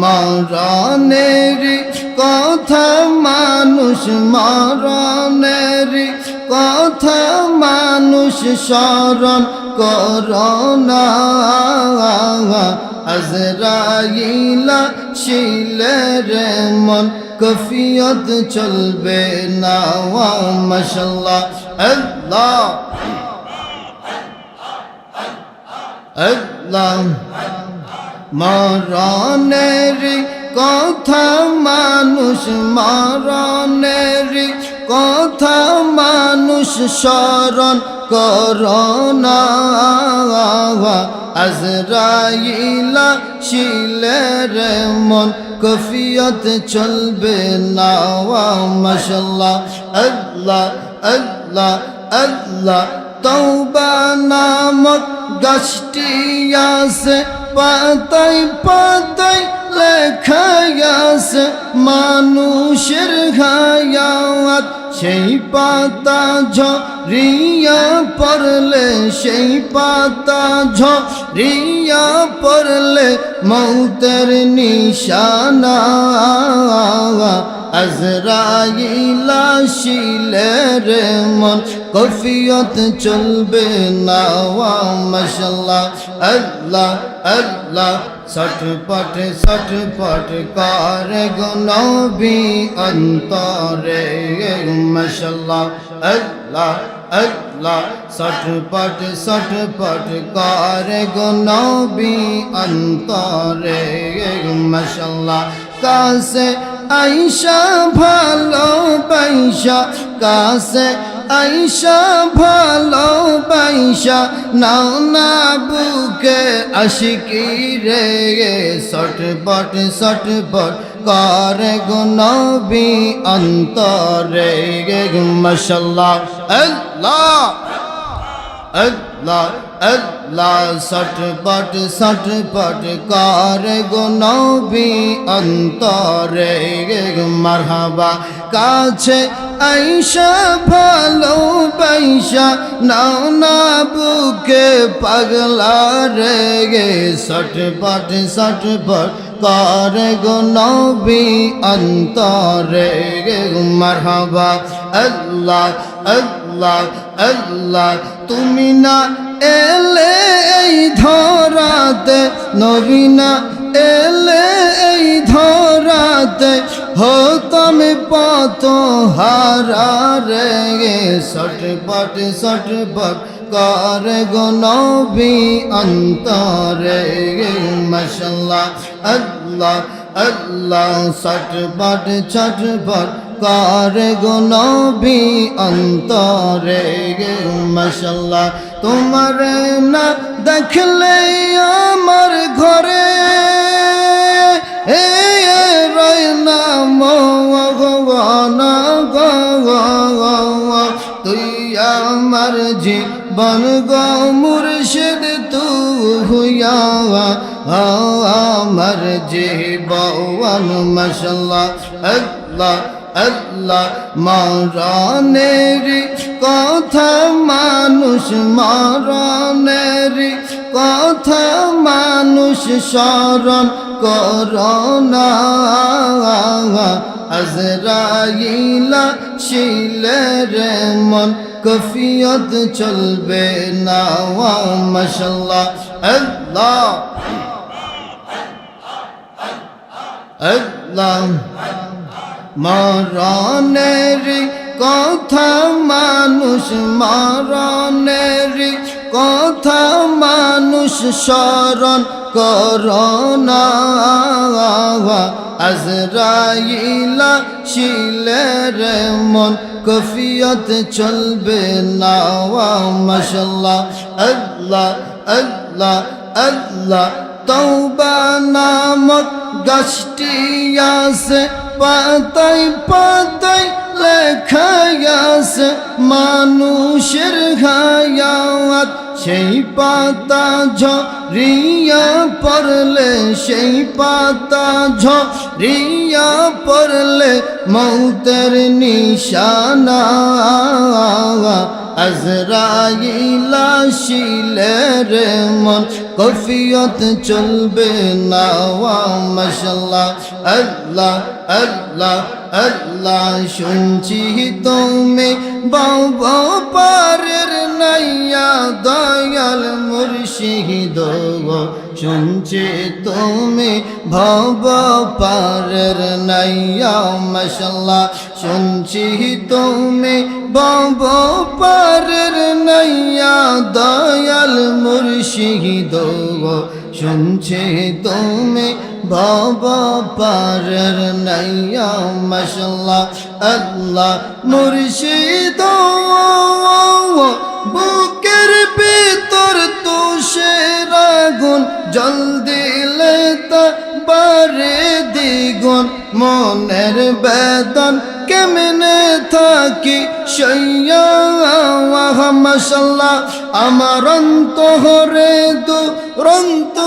মরণের কথা মানুষ মরণের কথা মানুষ স্মরণ করোনা আজরাইলা শিলের মন কফিয়ত চলবে না। মশাল্লাহ আল্লাহ। আল্লাহ। মরণের কথা মানুষ মরণের কথা মানুষ স্মরণ করোনা আজরাইলা শিলের মন কফিয়ত চলবে না। মশাল্লাহ আল্লাহ আল্লাহ আল্লাহ। তৌবা নামক গাছটি পাতাই লেখাই আছে, মানুষের হায়াত। সেই পাতা ঝরিয়া পড়লে, সেই পাতা ঝরিয়া পড়লে মৌতের নিশানা। আজরাইলা শিলের মন, কফিয়ত চলবে না মশাল্লাহ। আল্লাহ আল্লাহ সটপট সটপট কার গুনবি অন্তরে মশাল্লাহ। আল্লাহ আল্লাহ সটপট সটপট কার গুনবি অন্তরে মশাল্লাহ। কাছে আইসা ভালো বাইসা কাছে আইসা ভালো বাইসা নাও না বুকে আশিকি রে সটপট সটপট কর গুনবি অন্তরে, মশাল্লাহ, আল্লাহ। আল্লাহ আল্লাহ সটপট সটপট কার গুনবি অন্তরে মারহাবা কাছে আইসা ভালো বাইসা নাও না বুকে পাগলা রে গে সটপট সটপট কার গুনবি অন্তরে মারহাবা। আল্লাহ আল্লাহ আল্লাহ, তুমি না এলে এই ধরাতে নবীনা এলে এই ধরাতে, হতাম পত হারা রে সটপট সটপট কর গনবি অন্তরে মশাল্লাহ। আল্লাহ আল্লাহ ছটপট ছটপট কার গুনবি অন্তরে মশাল্লাহ। তোমার না দেখলে আমার জীবন গো মুর্শিদ, তু হুয়া আমার জীবন মশাল্লাহ আল্লাহ আল্লাহ মরণের কথা মানুষ মরণের কথা মানুষ স্মরণ করোনা আজরাইলা শিলের মন কফিয়ত চলবে না মশাল্লাহ আল্লাহ। আল্লাহ। মরণের কথা মানুষ, মরণের কথা মানুষ স্মরণ করোনা আজরাইলা শিলের মন কফিয়ত চলবে না মশাল্লাহ আল্লাহ আল্লাহ আল্লাহ। তৌবা নামক গাছটি আছে পাতাই পাতাই আছে, মানুষের হায়াত সেই পাতা ঝরিয়া পড়লে, সেই পাতা ঝরিয়া পড়লে মৌতের নিশানা আজরাইলা শিলের মন কফিয়ত চলবে না মশাল্লাহ আল্লাহ আল্লাহ আল্লাহ শুনছি তুমি বাবা পারের নাইয়া দয়াল মুর্শিদ শুনছি তুমি ভব পারের নাইয়া মশাল্লাহ শুনছি তুমি বাব পারের নাইয়া, দয়াল মুর্শিদ শুনছে তুমি বাবা পারের নাইয়া মশাল্লাহ আল্লাহ মুর্শিদ বুকের জল দিলে তা বারে দ্বিগুণ, মনের বেদন কেমনে থাকি? সৈয়া মশাল্লাহ, আমার অন্তহরে দু রন্ত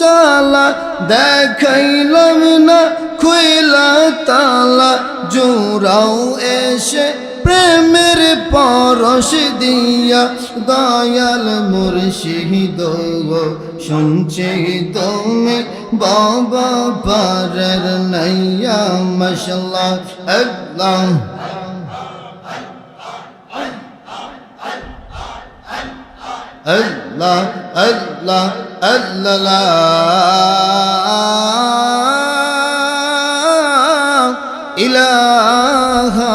চালা দেখাইলাম না, খুইলা তালা জোরাও এসে প্রেমের পরশ দিয়া দয়াল মুর্শিদ শুনছে তুমি বাবা পারের নাইয়া মশলা আল্লাহ। আল্লাহ আল্লাহ আল্লাহ। ইলাহা